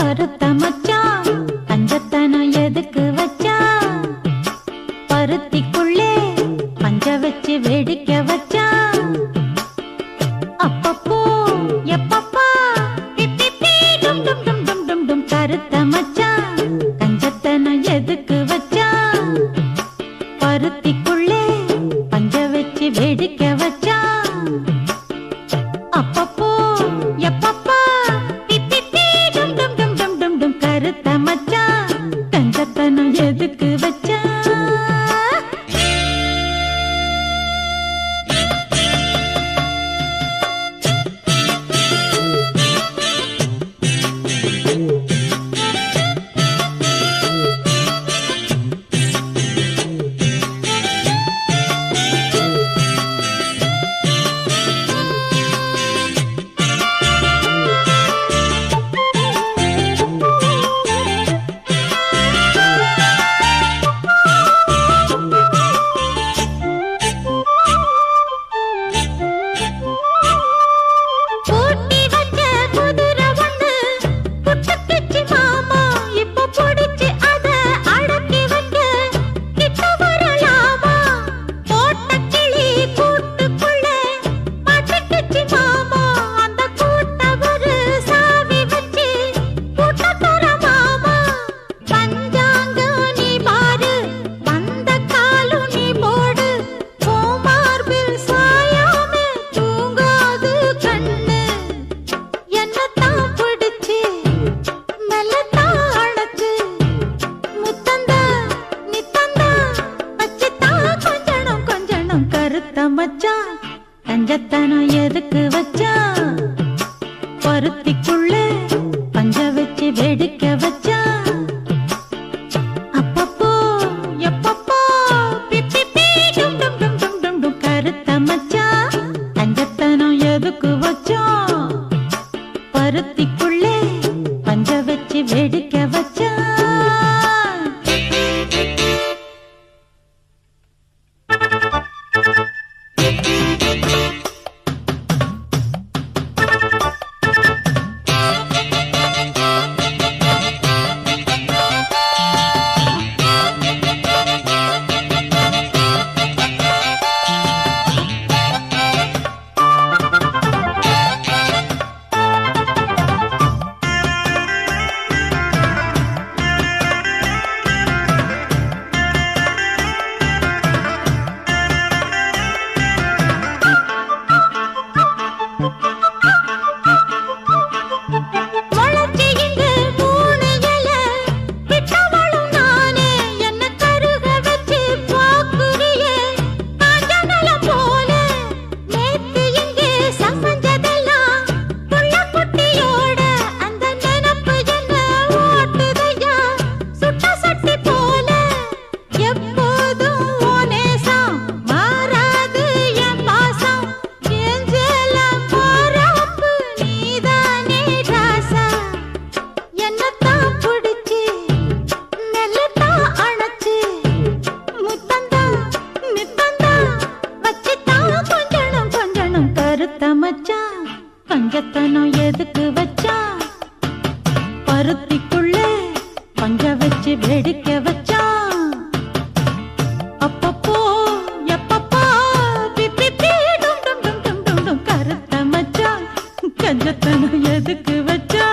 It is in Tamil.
கருத்த மச்சான் பஞ்சத்தனம் எதுக்கு வச்சா? பருத்திக்குள்ளே பஞ்ச வச்சு வெடிக்க வச்சா? அப்பப்போ எப்பப்பா? கருத்த மச்சான் கஞ்சத்தனம் எதுக்கு வச்சா? பருத்திக்குள்ளே பஞ்ச வச்சு வெடிக்க வச்சா? மச்சான் தங்கத்தனம் எதுக்கு? பத்த மச்சா தஞ்சத்தனம் எதுக்கு வச்சா? பருத்திக்குள்ள பஞ்ச வச்சு வெடிக்க வச்சா? அப்பப்போ எப்பப்போ கருத்த மச்சா தஞ்சத்தனம் எதுக்கு வச்சோம்? பருத்தி கருத்த மச்சா பஞ்சத்தனம் எதுக்கு வச்சா? பருத்திக்குள்ள பஞ்ச வச்சு வெடிக்க வச்சா? அப்பப்போ எப்பப்பா? கருத்த மச்சா கஞ்சத்தனம் எதுக்கு வச்சா?